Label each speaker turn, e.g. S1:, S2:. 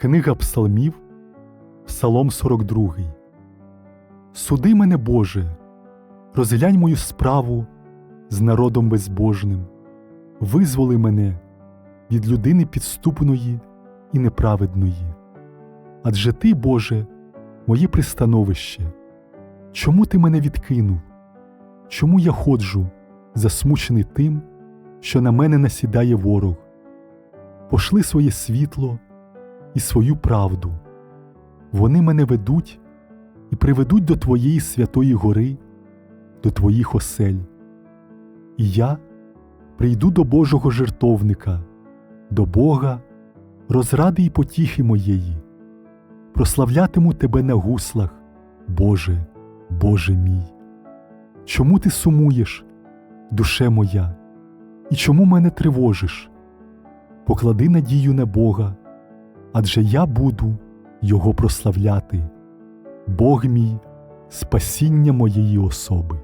S1: Книга Псалмів, Псалом 42. Суди мене, Боже, розглянь мою справу з народом безбожним, визволи мене від людини підступної і неправедної. Адже ти, Боже, моє пристановище. Чому ти мене відкинув? Чому я ходжу, засмучений тим, що на мене насідає ворог? Пошли своє світло і свою правду. Вони мене ведуть і приведуть до Твоєї святої гори, до Твоїх осель. І я прийду до Божого жертовника, до Бога, розради й потіхи моєї, прославлятиму Тебе на гуслах, Боже, Боже мій. Чому ти сумуєш, душе моя, і чому мене тривожиш? Поклади надію на Бога, адже я буду Його прославляти, Бог мій, спасіння моєї особи.